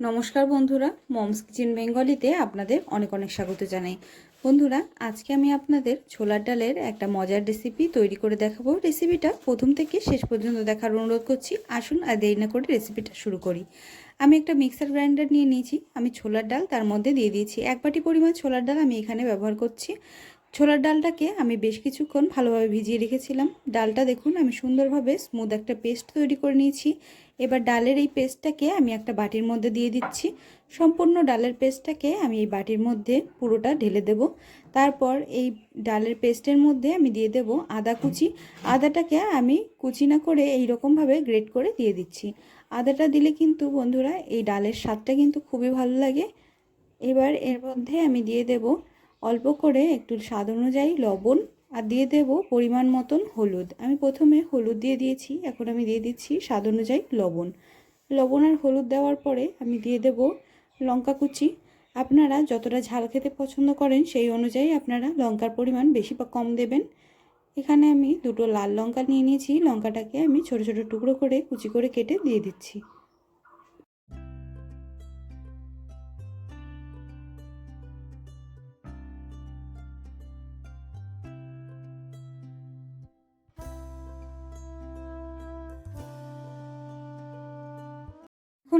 নমস্কার বন্ধুরা, moms kitchen বেঙ্গলিতে আপনাদের অনেক অনেক স্বাগত জানাই। বন্ধুরা, আজকে আমি আপনাদের ছোলার ডালের একটা মজার রেসিপি তৈরি করে দেখাবো। রেসিপিটা প্রথম থেকে শেষ পর্যন্ত দেখার অনুরোধ করছি। আসুন আর দেরি না করে রেসিপিটা শুরু করি। আমি একটা মিক্সার গ্রাইন্ডার নিয়ে নিয়েছি। আমি ছোলার ডাল তার মধ্যে দিয়ে দিয়েছি। এক বাটি পরিমাণ ছোলার ডাল আমি এখানে ব্যবহার করছি। ছোলার ডালটাকে আমি বেশ কিছুক্ষণ ভালোভাবে ভিজিয়ে রেখেছিলাম। ডালটা দেখুন, আমি সুন্দরভাবে স্মুথ একটা পেস্ট তৈরি করে নিয়েছি। এবার ডালের এই পেস্টটাকে আমি একটা বাটির মধ্যে দিয়ে দিচ্ছি। সম্পূর্ণ ডালের পেস্টটাকে আমি এই বাটির মধ্যে পুরোটা ঢেলে দেব। তারপর এই ডালের পেস্টের মধ্যে আমি দিয়ে দেব আদা কুচি। আদাটাকে আমি কুচি না করে এই রকমভাবে গ্রেট করে দিয়ে দিচ্ছি। আদাটা দিলে কিন্তু বন্ধুরা এই ডালের স্বাদটা কিন্তু খুবই ভালো লাগে। এবার এর মধ্যে আমি দিয়ে দেব অল্প করে একটু স্বাদ অনুযায়ী লবণ আর দিয়ে দেব পরিমাণ মতন হলুদ। আমি প্রথমে হলুদ দিয়ে দিয়েছি, এখন আমি দিয়ে দিচ্ছি স্বাদ অনুযায়ী লবণ। লবণ আর হলুদ দেওয়ার পরে আমি দিয়ে দেব লঙ্কা কুচি। আপনারা যতটা ঝাল খেতে পছন্দ করেন সেই অনুযায়ী আপনারা লঙ্কার পরিমাণ বেশি বা কম দেবেন। এখানে আমি দুটো লাল লঙ্কা নিয়ে নিয়েছি। লঙ্কাটাকে আমি ছোট ছোট টুকরো করে কুচি করে কেটে দিয়ে দিচ্ছি।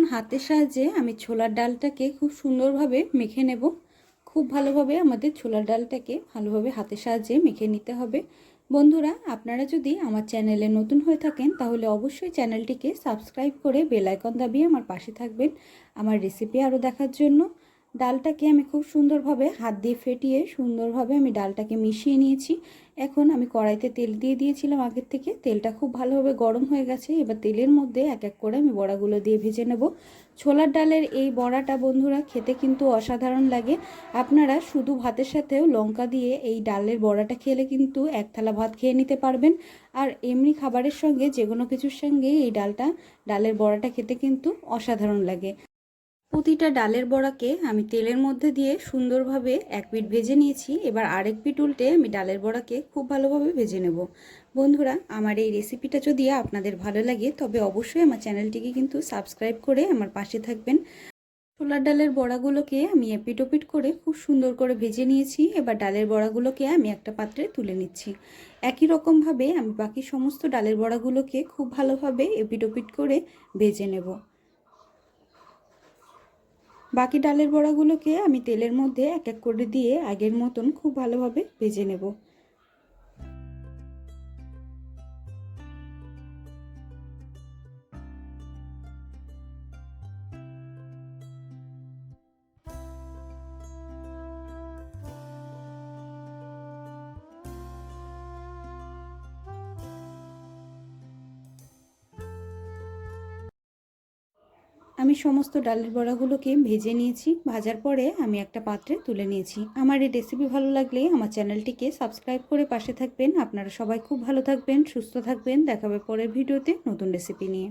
এখন হাতের সাহায্যে আমি ছোলার ডালটাকে খুব সুন্দরভাবে মেখে নেব। খুব ভালোভাবে আমাদের ছোলার ডালটাকে ভালোভাবে হাতের সাহায্যে মেখে নিতে হবে। বন্ধুরা, আপনারা যদি আমার চ্যানেলে নতুন হয়ে থাকেন, তাহলে অবশ্যই চ্যানেলটিকে সাবস্ক্রাইব করে বেলাইকন দাবিয়ে আমার পাশে থাকবেন। আমার রেসিপি আরও দেখার জন্য ডালটাকে আমি খুব সুন্দরভাবে হাত দিয়ে ফেটিয়ে সুন্দরভাবে আমি ডালটাকে মিশিয়ে নিয়েছি। এখন আমি কড়াইতে তেল দিয়ে দিয়েছিলাম আগের থেকে। তেলটা খুব ভালোভাবে গরম হয়ে গেছে। এবার তেলের মধ্যে এক এক করে আমি বড়াগুলো দিয়ে ভেজে নেব। ছোলার ডালের এই বড়াটা বন্ধুরা খেতে কিন্তু অসাধারণ লাগে। আপনারা শুধু ভাতের সাথেও লঙ্কা দিয়ে এই ডালের বড়াটা খেলে কিন্তু এক থালা ভাত খেয়ে নিতে পারবেন। আর এমনি খাবারের সঙ্গে যে কোনো কিছুর সঙ্গে এই ডালটা, ডালের বড়াটা খেতে কিন্তু অসাধারণ লাগে। প্রতিটা ডালের বড়াকে আমি তেলের মধ্যে দিয়ে সুন্দরভাবে এক পিঠ ভেজে নিয়েছি। এবার আরেক পিঠ উল্টে আমি ডালের বড়াকে খুব ভালোভাবে ভেজে নেব। বন্ধুরা, আমার এই রেসিপিটা যদি আপনাদের ভালো লাগে, তবে অবশ্যই আমার চ্যানেলটিকে কিন্তু সাবস্ক্রাইব করে আমার পাশে থাকবেন। ছোলার ডালের বড়াগুলোকে আমি এপিটোপিট করে খুব সুন্দর করে ভেজে নিয়েছি। এবার ডালের বড়াগুলোকে আমি একটা পাত্রে তুলে নিচ্ছি। একই রকমভাবে আমি বাকি সমস্ত ডালের বড়াগুলোকে খুব ভালোভাবে এপিটোপিট করে ভেজে নেব। বাকি ডালের বড়াগুলোকে আমি তেলের মধ্যে এক এক করে দিয়ে আগের মতন খুব ভালোভাবে ভেজে নেব। আমি সমস্ত ডালের বড়াগুলোকে ভেজে নিয়েছি। ভাজার পরে আমি একটা পাত্রে তুলে নিয়েছি। আমার এই রেসিপি ভালো লাগলে আমার চ্যানেলটিকে সাবস্ক্রাইব করে পাশে থাকবেন। আপনারা সবাই খুব ভালো থাকবেন, সুস্থ থাকবেন। দেখাবে পরের ভিডিওতে নতুন রেসিপি নিয়ে।